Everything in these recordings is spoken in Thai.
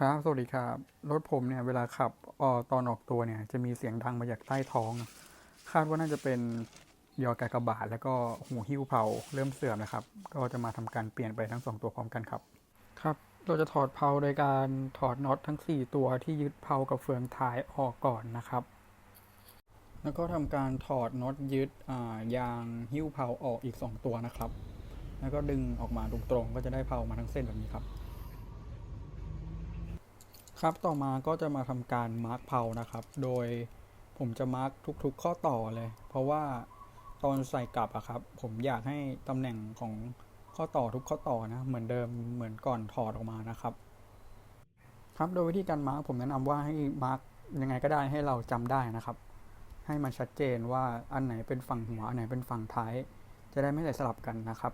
ครับ สวัสดีครับ รถผมเนี่ย เวลาขับออตอนออกตัวเนี่ย จะมีเสียงดังมาจากใต้ท้อง คาดว่าน่าจะเป็นยอกากบาท แล้วก็หูหิ้วเผาเริ่มเสื่อมนะครับ ก็จะมาทำการเปลี่ยนไปทั้งสองตัวพร้อมกันครับ ครับ เราจะถอดเผาโดยการถอดน็อตทั้ง 4 ตัวที่ยึดเผากับเฟืองท้ายออกก่อนนะครับ แล้วก็ทำการถอดน็อตยึดยางหิ้วเผาออกอีก 2 ตัวนะครับ แล้วก็ดึงออกมาตรงๆ ก็จะได้เผามาทั้งเส้นแบบนี้ครับ ครับต่อมาก็จะมาทำการมาร์กเพานะครับ โดยผมจะมาร์กทุกๆข้อต่อเลย เพราะว่าตอนใส่กลับอะครับ ผมอยากให้ตำแหน่งของข้อต่อทุกข้อต่อนะ เหมือนเดิมเหมือนก่อนถอดออกมานะครับ ครับโดยวิธีการมาร์กผมแนะนำว่าให้มาร์กยังไงก็ได้ให้เราจำได้นะครับ ให้มันชัดเจนว่าอันไหนเป็นฝั่งหัวอันไหนเป็นฝั่งท้าย จะได้ไม่ใส่สลับกันนะครับ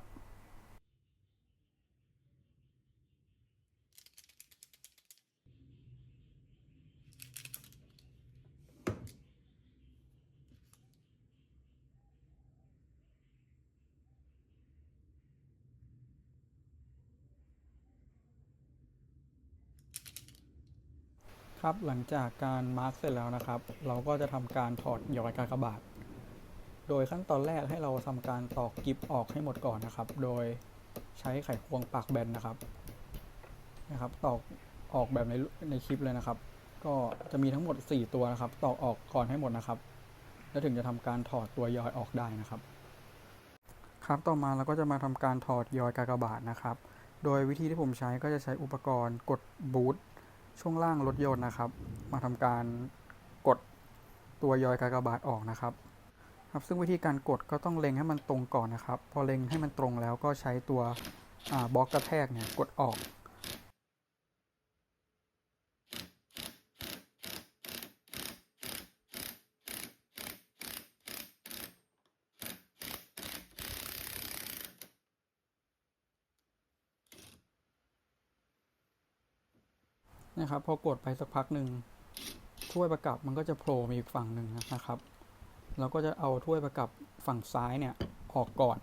ครับหลังจากการมาร์กเสร็จแล้วนะครับ เราก็จะทำการถอดหยอยกากบาท โดยขั้นตอนแรกให้เราทำการตอกกิฟออกให้หมดก่อนนะครับ โดยใช้ไขควงปากแบนนะครับนะครับตอกออกแบบในในคลิปเลยนะครับ ก็จะมีทั้งหมด 4 ตัวนะครับ ตอกออกก่อนให้หมดนะครับ แล้วถึงจะทำการถอดตัวยอยออกได้นะครับ ครับต่อมาเราก็จะมาทำการถอดยอยกากบาทนะครับ โดยวิธีที่ผมใช้ก็จะใช้อุปกรณ์กดบูท ช่วงล่างรถยนต์นะครับ มาทำการกดตัวยอยกากบาทออกนะครับครับซึ่งวิธีการกดก็ต้องเล็งให้มันตรงก่อนนะครับ พอเล็งให้มันตรงแล้วก็ใช้ตัวบล็อกกระแทกเนี่ยกดออก นะครับ พอกดไปสักพักหนึ่งถ้วยประกับมันก็จะโผล่มาอีกฝั่งหนึ่งนะครับเราก็จะเอาถ้วยประกับฝั่งซ้ายเนี่ยออกก่อน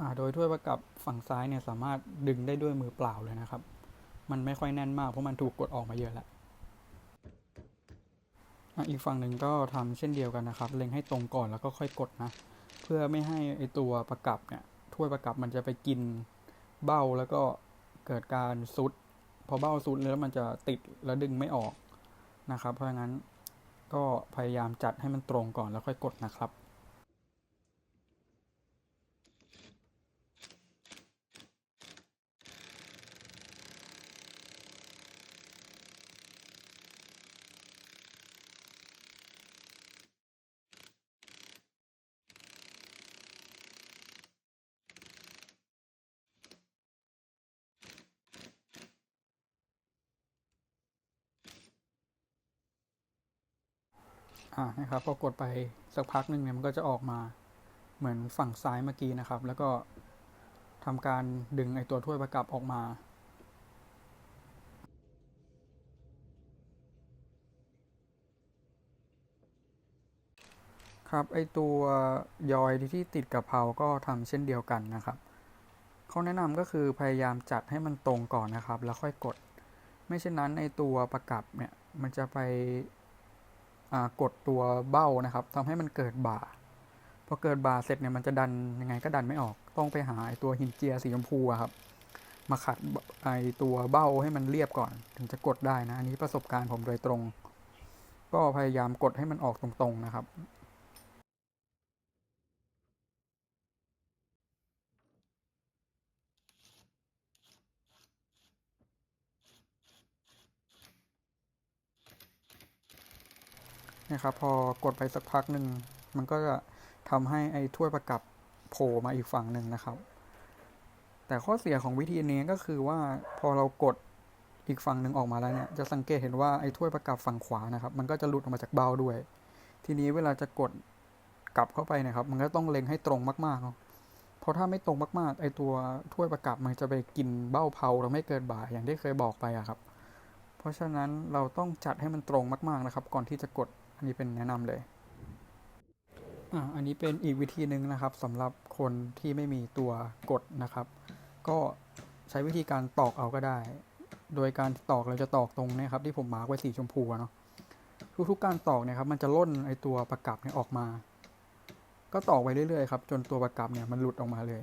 อโดยถ้วยประกับฝั่งซ้ายเนี่ยสามารถดึงได้ด้วยมือเปล่าเลยนะครับ มันไม่ค่อยแน่นมากเพราะมันถูกกดออกมาเยอะแล้วอีกฝั่งหนึ่งก็ทำเช่นเดียวกันนะครับ เล็งให้ตรงก่อนแล้วก็ค่อยกดนะ เพื่อไม่ให้ไอตัวประกับเนี่ยถ้วยประกับมันจะไปกิน เบ้าแล้วก็เกิดการซุด พอเบ้าซุดแล้วมันจะติดแล้วดึงไม่ออกนะครับ เพราะงั้นก็พยายามจัดให้มันตรงก่อนแล้วค่อยกดนะครับ อ่านะครับพอกดไปสักพักหนึ่งเนี่ยมันก็จะออกมาเหมือนฝั่งซ้ายเมื่อกี้นะครับ แล้วก็ทำการดึงไอตัวถ้วยประกับออกมาครับไอตัวยอยที่ติดกับเพาก็ทำเช่นเดียวกันนะครับเขาแนะนำก็คือพยายามจัดให้มันตรงก่อนนะครับ แล้วค่อยกด ไม่เช่นนั้นไอตัวประกับเนี่ยมันจะไป กดตัวเบ้านะครับทำให้มันเกิดบ่าพอเกิดบ่าเสร็จเนี่ยมันจะดันยังไงก็ดันไม่ออก ต้องไปหาไอตัวหินเจียสีชมพูครับ มาขัดไอตัวเบ้าให้มันเรียบก่อน ถึงจะกดได้นะ อันนี้ประสบการณ์ผมโดยตรง ก็พยายามกดให้มันออกตรงๆนะครับ นะครับพอกดไปสักพักหนึ่งมันก็จะทำให้ไอ้ถ้วยประกับโผล่มาอีกฝั่งหนึ่งนะครับ แต่ข้อเสียของวิธีนี้ก็คือว่าพอเรากดอีกฝั่งหนึ่งออกมาแล้วเนี่ยจะสังเกตเห็นว่าไอ้ถ้วยประกับฝั่งขวานะครับ มันก็จะหลุดออกมาจากเบ้าด้วย ทีนี้เวลาจะกดกลับเข้าไปนะครับ มันก็ต้องเล็งให้ตรงมากๆเนาะเพราะถ้าไม่ตรงมากๆ ไอ้ตัวถ้วยประกับมันจะไปกินเบ้าเพาเราไม่เกินบ่าอย่างที่เคยบอกไปอะครับ เพราะฉะนั้นเราต้องจัดให้มันตรงมากๆนะครับ ก่อนที่จะกด อันนี้เป็นแนะนำเลยอ่าอันนี้เป็นอีกวิธีหนึ่งนะครับสำหรับคนที่ไม่มีตัวกดนะครับ ก็ใช้วิธีการตอกเอาก็ได้ โดยการตอกเราจะตอกตรงนี้ครับที่ผมมาร์กไว้สีชมพูเนาะทุกๆการตอกเนี่ยครับมันจะล่นไอตัวประกับเนี่ยออกมา ก็ตอกไปเรื่อยๆครับจนตัวประกับเนี่ยมันหลุดออกมาเลย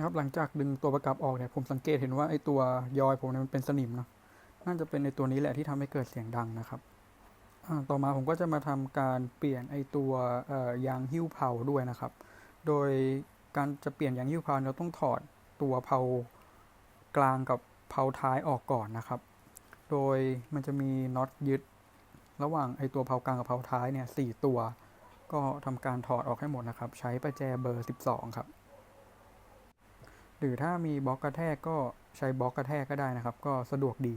นะครับหลังจากดึงตัวประกับออกเนี่ยผมสังเกตเห็นว่าไอตัวยอยผมเนี่ยมันเป็นสนิมเนาะน่าจะเป็นในตัวนี้แหละที่ทำให้เกิดเสียงดังนะครับต่อมาผมก็จะมาทำการเปลี่ยนไอตัวยางหิ้วเผาด้วยนะครับ โดยการจะเปลี่ยนยางหิ้วเผาเราต้องถอดตัวเผากลางกับเผาท้ายออกก่อนนะครับ โดยมันจะมีน็อตยึดระหว่างไอตัวเผากลางกับเผาท้ายเนี่ยสี่ตัว ก็ทำการถอดออกให้หมดนะครับ ใช้ประแจเบอร์ 12 ครับ หรือถ้ามีบล็อกกระแทกก็ใช้บล็อกกระแทกก็ได้นะครับ ก็สะดวกดี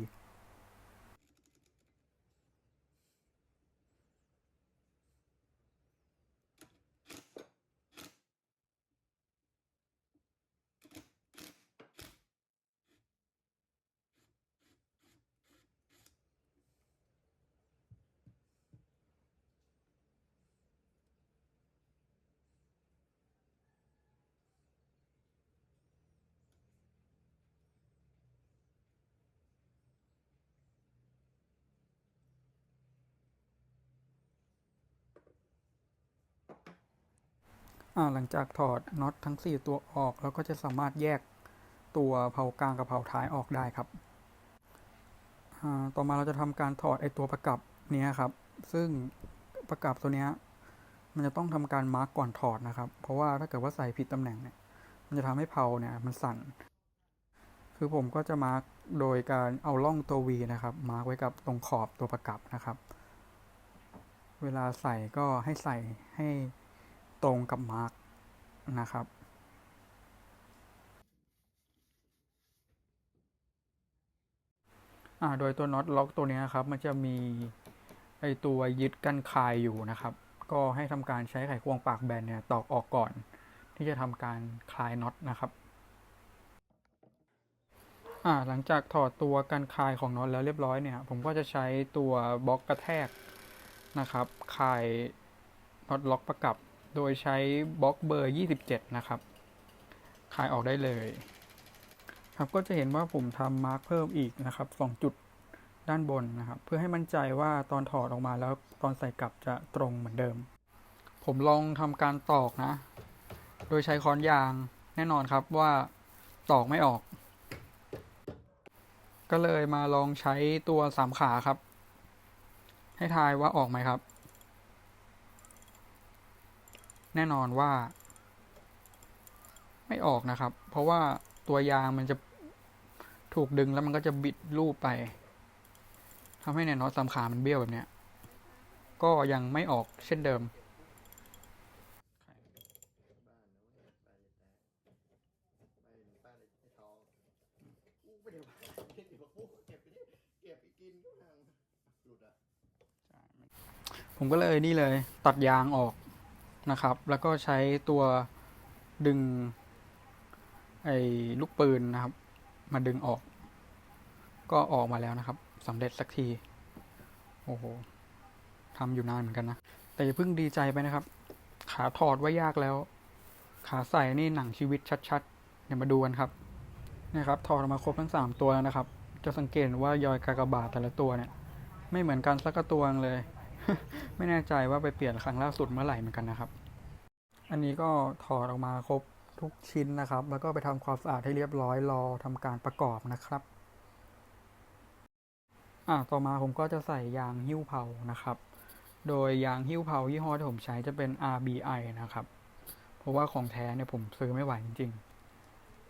หลังจากถอดน็อตทั้ง 4 ตัวออกเราก็จะสามารถแยกตัวเผากลางกับเผาท้ายออกได้ครับ ต่อมาเราจะทำการถอดไอตัวประกับเนี้ยครับ ซึ่งประกับตัวเนี้ยมันจะต้องทำการมาร์กก่อนถอดนะครับ เพราะว่าถ้าเกิดว่าใส่ผิดตำแหน่งเนี่ยมันจะทำให้เผาเนี่ยมันสั่น คือผมก็จะมาร์กโดยการเอาล่องตัว V นะครับมาร์กไว้กับตรงขอบตัวประกับนะครับ เวลาใส่ก็ให้ใส่ให้ ตรงกับมาร์กนะครับโดยตัวน็อตล็อกตัวนี้ครับ มันจะมีไอตัวยึดกันคายอยู่นะครับ ก็ให้ทำการใช้ไขควงปากแบนเนี่ยตอกออกก่อน ที่จะทำการคลายน็อตนะครับหลังจากถอดตัวกันคายของน็อตแล้วเรียบร้อยเนี่ย ผมก็จะใช้ตัวบล็อกกระแทกนะครับคายน็อตล็อกประกับ โดยใช้บล็อกเบอร์ 27 นะครับคลายออกได้เลย ครับก็จะเห็นว่าผมทำมาร์กเพิ่มอีกนะครับ 2 จุดด้านบนนะครับ เพื่อให้มั่นใจว่าตอนถอดออกมาแล้วตอนใส่กลับจะตรงเหมือนเดิม ผมลองทำการตอกนะ โดยใช้ค้อนยางแน่นอนครับว่าตอกไม่ออก ก็เลยมาลองใช้ตัวสามขาครับ ให้ทายว่าออกไหมครับ แน่นอนว่า ไม่ออกนะครับ เพราะว่าตัวยางมันจะถูกดึงแล้วมันก็จะบิดรูปไปทำให้ในน็อตสามขามันเบี้ยวแบบเนี้ย ก็ยังไม่ออกเช่นเดิมผมก็เลยนี่เลย ตัดยางออก นะครับ แล้วก็ใช้ตัวดึงไอ้ลูกปืนนะครับ มาดึงออก ก็ออกมาแล้วนะครับสำเร็จสักที โอ้โหทำอยู่นานเหมือนกันนะ แต่อย่าเพิ่งดีใจไปนะครับ ขาถอดไว่ายากแล้ว ขาใส่นี่หนังชีวิตชัดๆ เดี๋ยวมาดูกันครับนี่ครับถอดออกมาครบทั้งสามตัวแล้วนะครับ จะสังเกตว่ายอยกากบาทแต่ละตัวเนี่ย ไม่เหมือนกันสักตัวเลย ไม่แน่ใจว่าไปเปลี่ยนครั้งล่าสุดเมื่อไหร่เหมือนกันนะครับ อันนี้ก็ถอดออกมาครบทุกชิ้นนะครับ แล้วก็ไปทำความสะอาดให้เรียบร้อยรอทำการประกอบนะครับ อ่าต่อมาผมก็จะใส่ยางหิ้วเผานะครับ โดยยางหิ้วเผายี่ห้อที่ผมใช้จะเป็น RBI นะครับ เพราะว่าของแท้เนี่ยผมซื้อไม่ไหวจริง ๆ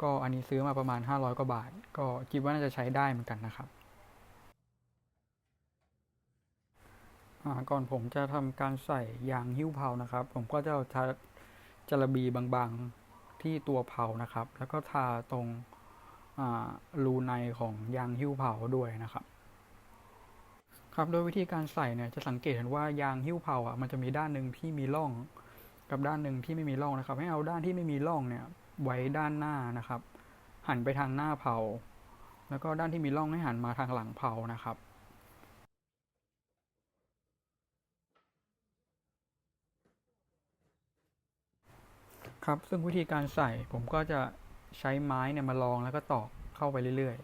ก็อันนี้ซื้อมาประมาณ 500 กว่าบาท ก็คิดว่าน่าจะใช้ได้เหมือนกันนะครับ อ่า ก่อนผมจะทำการใส่ยางหิ้วเผานะครับ ผมก็จะเอาจาระบีบางๆที่ตัวเผานะครับ แล้วก็ทาตรงรูในของยางหิ้วเผาด้วยนะครับ ครับโดยวิธีการใส่เนี่ยจะสังเกตเห็นว่ายางหิ้วเผาอะมันจะมีด้านหนึ่งที่มีร่อง กับด้านหนึ่งที่ไม่มีร่องนะครับ ให้เอาด้านที่ไม่มีร่องเนี่ยไว้ด้านหน้านะครับ หันไปทางหน้าเผา แล้วก็ด้านที่มีร่องให้หันมาทางหลังเผานะครับ ครับ ซึ่งวิธีการใส่ผมก็จะใช้ไม้เนี่ยมาลองแล้วก็ตอกเข้าไปเรื่อย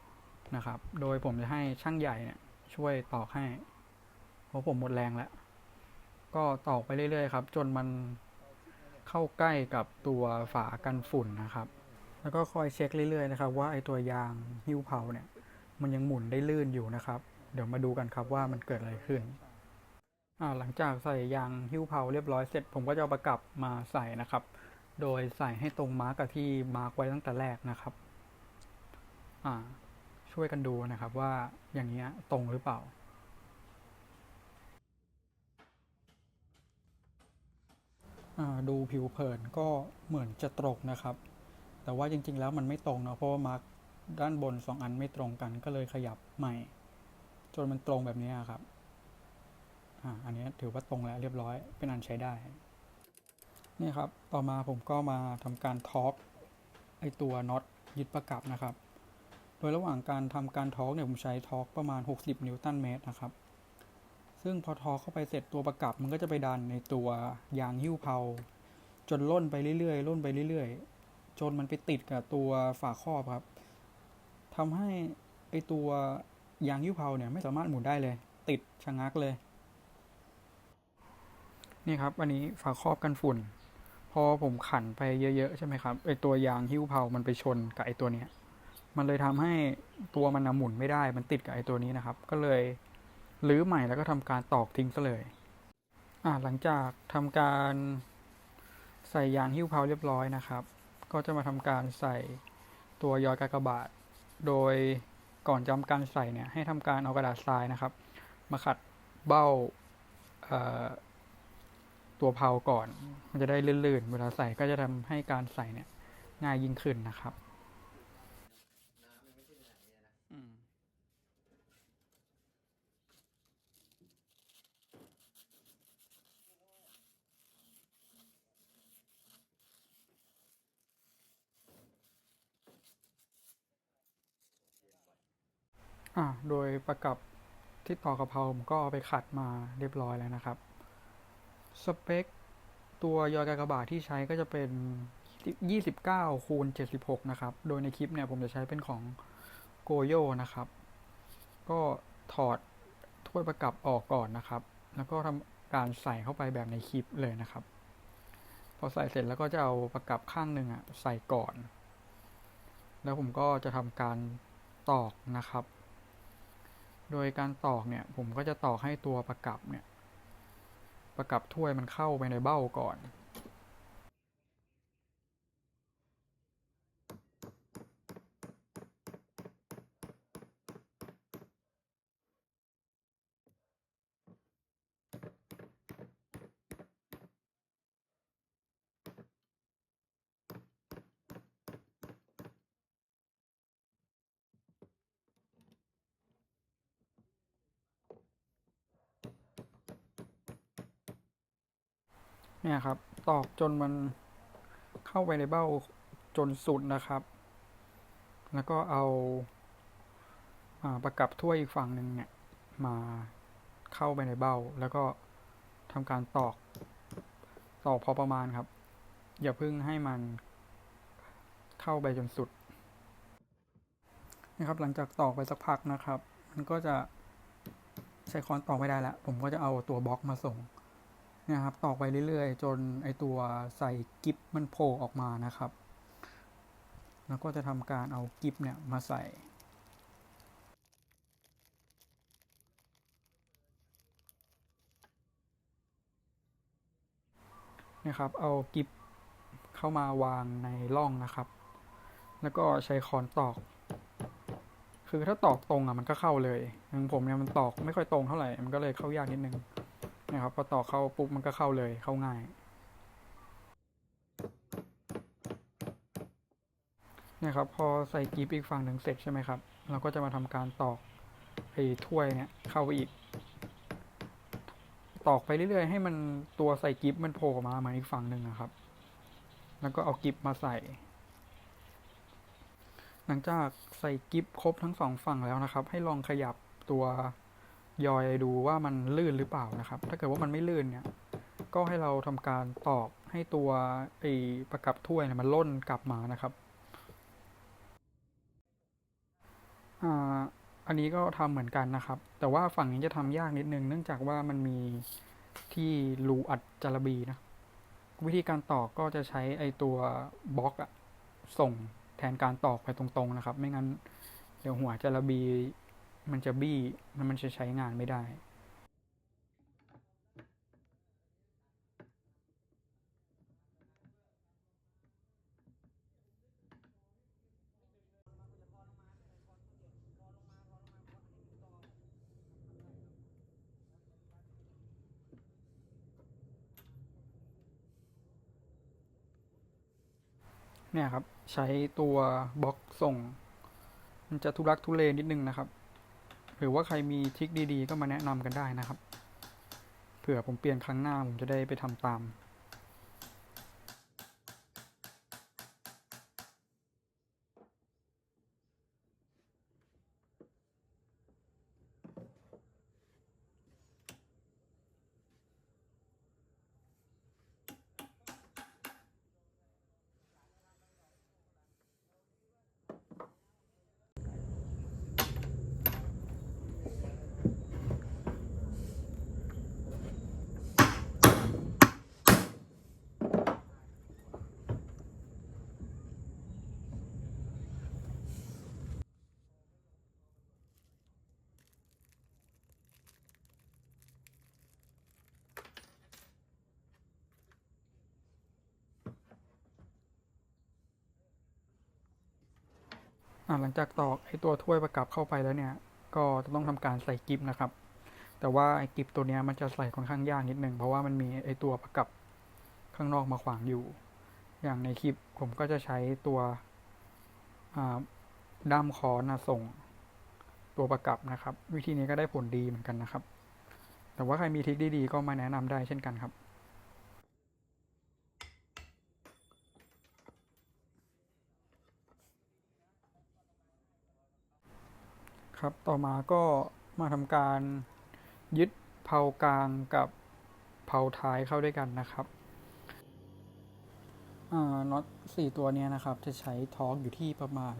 ๆนะครับ โดยผมจะให้ช่างใหญ่เนี่ยช่วยตอกให้ เพราะผมหมดแรงแล้ว ก็ตอกไปเรื่อยๆครับ จนมันเข้าใกล้กับตัวฝากันฝุ่นนะครับ แล้วก็คอยเช็คเรื่อยๆนะครับ ว่าไอตัวยางหิ้วเผาเนี่ย มันยังหมุนได้ลื่นอยู่นะครับ เดี๋ยวมาดูกันครับว่ามันเกิดอะไรขึ้นอ่าหลังจากใส่ยางหิ้วเผาเรียบร้อยเสร็จ ผมก็จะเอาประกับมาใส่นะครับ โดยใส่ให้ตรงมาร์กกับที่มาร์กไว้ตั้งแต่แรกนะครับอ่าช่วยกันดูนะครับว่าอย่างเงี้ยตรงหรือเปล่าดูผิวเผินก็เหมือนจะตรงนะครับ แต่ว่าจริง ๆ แล้วมันไม่ตรงเนาะเพราะว่ามาร์กด้านบนสองอันไม่ตรงกันก็เลยขยับใหม่ จนมันตรงแบบนี้ครับออันนี้ถือว่าตรงแล้วเรียบร้อยเป็นอันใช้ได้ นี่ครับ ต่อมาผมก็มาทำการทอร์กไอตัวน็อตยึดประกับนะครับ โดยระหว่างการทำการทอร์กเนี่ยผมใช้ทอร์กประมาณ 60 นิวตันเมตรนะครับ ซึ่งพอทอร์กเข้าไปเสร็จตัวประกับ มันก็จะไปดันในตัวยางหิ้วเผาจนล่นไปเรื่อยๆล่นไปเรื่อยๆ จนมันไปติดกับตัวฝาครอบครับทำให้ไอตัวยางหิ้วเผาเนี่ยไม่สามารถหมุนได้เลย ติดชะงักเลย นี่ครับ อันนี้ฝาครอบกันฝุ่น พอผมขันไปเยอะ ๆ ใช่ไหมครับไอตัวยางหิ้วเผามันไปชนกับไอตัวเนี้ย มันเลยทำให้ตัวมันหมุนไม่ได้มันติดกับไอตัวนี้นะครับ ก็เลยรื้อใหม่แล้วก็ทำการตอกทิ้งซะเลยอ่าหลังจากทำการใส่ยางหิ้วเผาเรียบร้อยนะครับ ก็จะมาทำการใส่ตัวยอยกากบาท โดยก่อนจำการใส่เนี่ยให้ทำการเอากระดาษทรายนะครับ มาขัดเบ้าเอ่อ ตัวเผาก่อน มันจะได้ลื่นๆ เวลาใส่ก็จะทำให้การใส่เนี่ย ง่ายยิ่งขึ้นนะครับอ่าโดยประกับที่ต่อกระเพราผมก็เอาไปขัดมาเรียบร้อยแล้วนะครับ สเปค ตัวยอยกากบาทที่ใช้ก็จะเป็น 29 คูณ 76 นะครับ โดยในคลิปเนี่ยผมจะใช้เป็นของโกโยนะครับ ก็ถอดถ้วยประกับออกก่อนนะครับ แล้วก็ทำการใส่เข้าไปแบบในคลิปเลยนะครับ พอใส่เสร็จแล้วก็จะเอาประกับข้างหนึ่งอะใส่ก่อน แล้วผมก็จะทำการตอกนะครับ โดยการตอกเนี่ยผมก็จะตอกให้ตัวประกับเนี่ย ประกับถ้วยมันเข้าไปในเบ้าก่อน เนี่ยครับ ตอกจนมันเข้าไปในเบ้าจนสุดนะครับ แล้วก็เอาาประกับถ้วยอีกฝั่งหนึ่งเนี่ย มาเข้าไปในเบ้า แล้วก็ทำการตอก ตอกพอประมาณครับ อย่าเพิ่งให้มันเข้าไปจนสุดนะครับ หลังจากตอกไปสักพักนะครับ มันก็จะใช้ค้อนตอกไม่ได้แล้ว ผมก็จะเอาตัวบล็อกมาส่ง นี่ยครับตอกไปเรื่อยๆ จนไอตัวใส่กิฟมันโผล่ออกมานะครับ แล้วก็จะทำการเอากิฟเนี่ยมาใส่นี่ยครับ เอากิฟเข้ามาวางในร่องนะครับ แล้วก็ใช้ค้อนตอก คือถ้าตอกตรงอะมันก็เข้าเลยอย่างผมเนี่ยมันตอกไม่ค่อยตรงเท่าไหร่ มันก็เลยเข้ายากนิดนึง นะครับพอต่อเข้าปุ๊บมันก็เข้าเลยเข้าง่ายนี่ยครับพอใส่กีบอีกฝั่งหนึ่งเสร็จใช่ไหมครับ เราก็จะมาทำการตอกไอ้ถ้วยเนี่ยเข้าไปอีก ตอกไปเรื่อยๆ ให้มันตัวใส่กิฟมันโผล่มาเหมือนอีกฝั่งหนึ่งนะครับ แล้วก็เอากิฟมาใส่ หลังจากใส่กิฟครบทั้งสองฝั่งแล้วนะครับ ให้ลองขยับตัว ยอยดูว่ามันลื่นหรือเปล่านะครับ ถ้าเกิดว่ามันไม่ลื่นเนี่ย ก็ให้เราทำการตอกให้ตัวไอประกับถ้วยเนี่ยมันล่นกลับมานะครับอ่าอันนี้ก็ทำเหมือนกันนะครับ แต่ว่าฝั่งนี้จะทำยากนิดนึง เนื่องจากว่ามันมีที่รูอัดจารบีนะ วิธีการตอกก็จะใช้ไอตัวบล็อกอะส่งแทนการตอกไปตรงๆนะครับ ไม่งั้นเดี๋ยวหัวจารบี มันจะบี้แล้วมันจะใช้งานไม่ได้ เนี่ยครับ ใช้ตัวบล็อกส่ง มันจะทุรักทุเลนิดนึงนะครับ หรือว่าใครมีทริคดีๆ ก็มาแนะนำกันได้นะครับ เผื่อผมเปลี่ยนครั้งหน้าผมจะได้ไปทำตาม หลังจากตอกไอตัวถ้วยประกับเข้าไปแล้วเนี่ย ก็จะต้องทำการใส่กิฟนะครับ แต่ว่าไอกิฟตัวเนี้ยมันจะใส่ค่อนข้างยากนิดนึงเพราะว่ามันมีไอตัวประกับข้างนอกมาขวางอยู่ อย่างในคลิปผมก็จะใช้ตัวด้ามคอนะส่งตัวประกับนะครับ วิธีนี้ก็ได้ผลดีเหมือนกันนะครับ แต่ว่าใครมีทริคดีๆก็มาแนะนำได้เช่นกันครับ ครับ ต่อมาก็มาทำการยึดเผากลางกับเผาท้ายเข้าด้วยกันนะครับน็อตสี่ตัวนี้นะครับ จะใช้ทอร์กอยู่ที่ประมาณ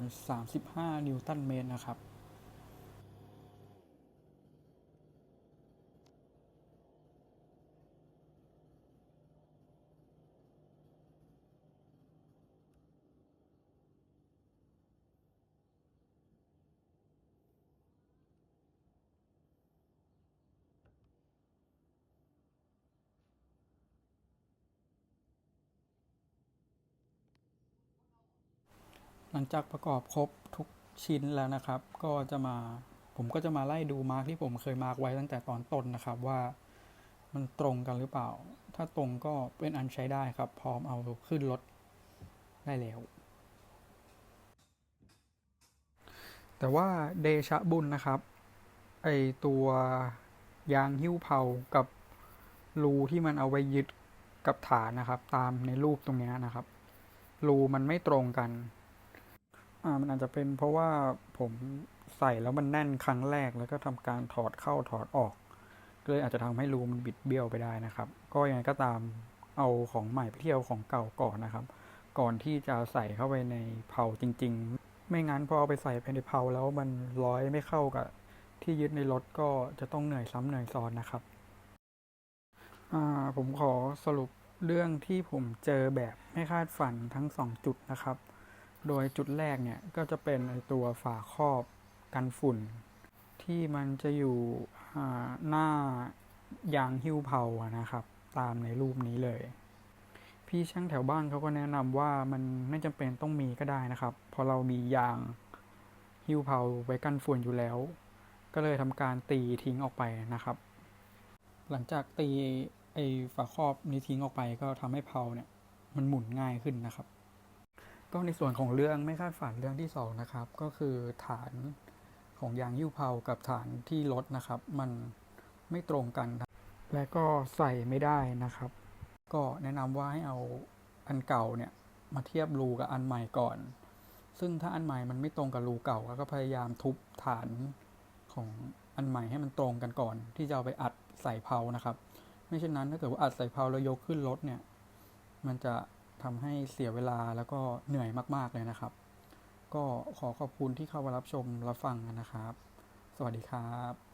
35 นิวตันเมตรนะครับ หลังจากประกอบครบทุกชิ้นแล้วนะครับ ก็จะมาผมก็จะมาไล่ดูมาร์กที่ผมเคยมาร์กไว้ตั้งแต่ตอนต้นนะครับว่ามันตรงกันหรือเปล่า ถ้าตรงก็เป็นอันใช้ได้ครับ พร้อมเอาขึ้นรถได้แล้ว แต่ว่าเดชะบุญนะครับ ไอตัวยางหิ้วเผากับรูที่มันเอาไว้ยึดกับฐานนะครับ ตามในรูปตรงเนี้ยนะครับ รูมันไม่ตรงกัน อ่ามันอาจจะเป็นเพราะว่าผมใส่แล้วมันแน่นครั้งแรกแล้วก็ทำการถอดเข้าถอดออกก็เลยอาจจะทำให้รูมันบิดเบี้ยวไปได้นะครับ ก็ยังไงก็ตามเอาของใหม่ไปเที่ยวของเก่าก่อนนะครับ ก่อนที่จะใส่เข้าไปในเผาจริง ๆ ไม่งั้นพอเอาไปใส่ไปในเผาแล้วมันร้อยไม่เข้ากับ ที่ยึดในรถก็จะต้องเหนื่อยซ้ำเหนื่อยซ้อนนะครับอ่าผมขอสรุปเรื่องที่ผมเจอแบบไม่คาดฝันทั้งสองจุดนะครับ โดยจุดแรกเนี่ยก็จะเป็นไอตัวฝาครอบกันฝุ่น ที่มันจะอยู่หน้ายางหิ้วเผานะครับ ตามในรูปนี้เลย พี่ช่างแถวบ้านเขาก็แนะนำว่ามันไม่จำเป็นต้องมีก็ได้นะครับพราะเรามียางหิ้วเผาไว้กันฝุ่นอยู่แล้ว ก็เลยทำการตีทิ้งออกไปนะครับ หลังจากตีไอ้ฝาครอบนี้ทิ้งออกไปก็ทำให้เพลาเนี่ยมันหมุนง่ายขึ้นนะครับ ก็ในส่วนของเรื่องไม่คาดฝันเรื่องที่สองนะครับ ก็คือฐานของยางยิ้วเพลากับฐานที่รถนะครับ มันไม่ตรงกัน และก็ใส่ไม่ได้นะครับ ก็แนะนำว่าให้เอาอันเก่าเนี่ยมาเทียบรูกับอันใหม่ก่อน ซึ่งถ้าอันใหม่มันไม่ตรงกับรูเก่าก็พยายามทุบฐานของอันใหม่ให้มันตรงกันก่อน ที่จะเอาไปอัดใส่เพลานะครับ ไม่เช่นนั้นถ้าเกิดว่าอัดใส่เพลาแล้วยกขึ้นรถเนี่ย มันจะ ทำให้เสียเวลาแล้วก็เหนื่อยมาก ๆ เลยนะครับ ก็ขอขอบคุณที่เข้ามารับชมรับฟังนะครับ สวัสดีครับ